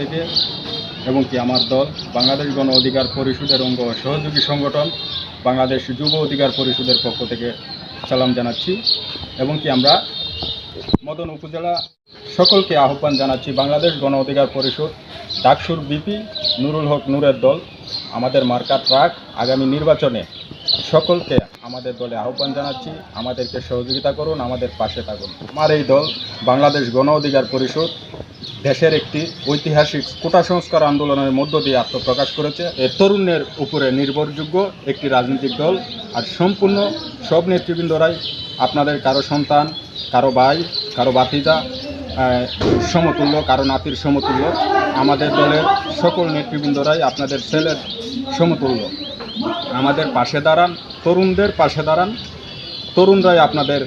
থেকে এবং কি আমার দল বাংলাদেশ গণ অধিকার পরিষদের অঙ্গ সহযোগী সংগঠন, বাংলাদেশ যুব অধিকার পরিষদের পক্ষ থেকে সালাম জানাচ্ছি এবং কি আমরা মদন উপজেলা সকলকে আহ্বান জানাচ্ছি, বাংলাদেশ গণ অধিকার পরিষদ, ডাকসুর বিপি, নুরুল হক নূরের দল, আমাদের মার্কা ট্রাক আগামী নির্বাচনে সকলকে আমাদের দলে আহ্বান জানাচ্ছি, আমাদেরকে সহযোগিতা করুন, আমাদের পাশে থাকুন। আমার এই দল বাংলাদেশ গণ অধিকার পরিষদ দেশের একটি ঐতিহাসিক কোটা সংস্কার আন্দোলনের মধ্য দিয়ে আত্মপ্রকাশ করেছে। এর তরুণের উপরে নির্ভরযোগ্য একটি রাজনৈতিক দল আর সম্পূর্ণ সব নেতৃবৃন্দরাই আপনাদের কারও সন্তান কারও ভাই কারও আহ, সমতুল্য কারও নাতির সমতুল্য। আমাদের দলের সকল নেতৃবৃন্দরাই আপনাদের ছেলের সমতুল্য। আমাদের পাশে দাঁড়ান তরুণদের পাশে দাঁড়ান। তরুণরাই আপনাদের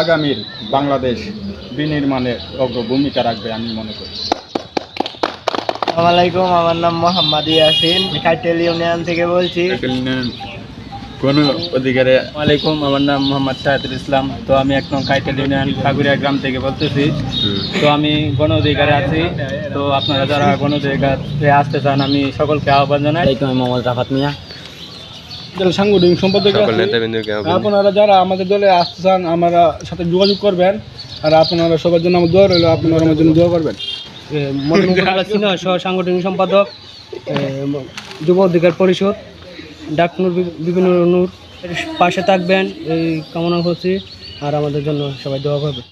আগামীর বাংলাদেশ বিনির্মাণে অগ্র ভূমিকা রাখবে আমি মনে করি। আসসালামু আলাইকুম আমার নাম মোহাম্মদ ইয়াসিন কাইটেল ইউনিয়ন থেকে বলছি। কোন অধিকারে? ওয়ালাইকুম আমার নাম মোহাম্মদ শাহিদুল ইসলাম। তো আমি একদম কাইটেল ইউনিয়ন ঠাকুরিয়া গ্রাম থেকে বলতেছি। তো আমি গণ অধিকারে আছি। তো আপনারা যারা গণ অধিকারে আসতে চান আমি সকলকে আহ্বান জানাই। মোহাম্মদ রাফাত মিয়া। যারা সাংগঠনিক সম্পাদক আপনারা যারা আমাদের দলে আসতে চান আমরা সাথে যোগাযোগ করবেন আর আপনারা সবার জন্য আমার দোয়া রইল আপনারা আমার জন্য দোয়া করবেন। সহ সাংগঠনিক সম্পাদক যুব অধিকার পরিষদ ডাকনুর বিভিন্ন নূর। পাশে থাকবেন এই কামনা করছি আর আমাদের জন্য সবাই দোয়া করবেন।